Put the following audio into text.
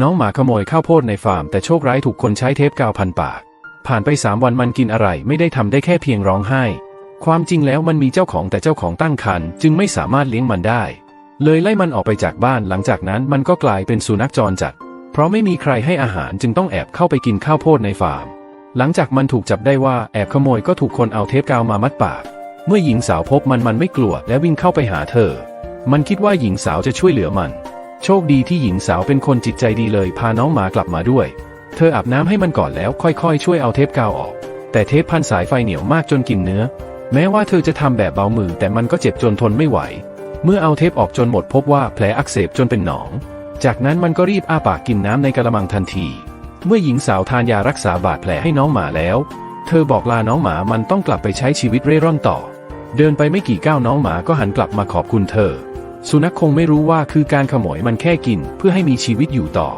น้องหมาขโมยข้าวโพดในฟาร์มแต่โชคร้ายถูกคนใช้เทปกาวพันปาก ผ่านไปสามวันมันกินอะไรไม่ได้ทำได้แค่เพียงร้องไห้ ความจริงแล้วมันมีเจ้าของแต่เจ้าของตั้งครรภ์จึงไม่สามารถเลี้ยงมันได้ เลยไล่มันออกไปจากบ้านหลังจากนั้นมันก็กลายเป็นสุนัขจรจัด เพราะไม่มีใครให้อาหารจึงต้องแอบเข้าไปกินข้าวโพดในฟาร์ม หลังจากมันถูกจับได้ว่าแอบขโมยก็ถูกคนเอาเทปกาวมามัดปาก เมื่อหญิงสาวพบมันมันไม่กลัวและวิ่งเข้าไปหาเธอ มันคิดว่าหญิงสาวจะช่วยเหลือมัน โชคดีที่หญิงสาวเป็นคนจิตใจดีเลยพาน้องหมากลับมาด้วย เธออาบน้ำให้มันก่อนแล้วค่อยๆ ช่วยเอาเทปกาวออก แต่เทปพันสายไฟเหนียวมากจนกินเนื้อ แม้ว่าเธอจะทำแบบเบามือแต่มันก็เจ็บจนทนไม่ไหว เมื่อเอาเทปออกจนหมดพบว่าแผลอักเสบจนเป็นหนอง จากนั้นมันก็รีบอ้าปากกินน้ำในกระมังทันที เมื่อหญิงสาวทานยารักษาบาดแผลให้น้องหมาแล้ว เธอบอกลาน้องหมามันต้องกลับไปใช้ชีวิตเร่ร่อนต่อ เดินไปไม่กี่ก้าวน้องหมาก็หันกลับมาขอบคุณเธอ สุนัขคงไม่รู้ว่าคือการขโมยมันแค่กินเพื่อให้มีชีวิตอยู่ต่อ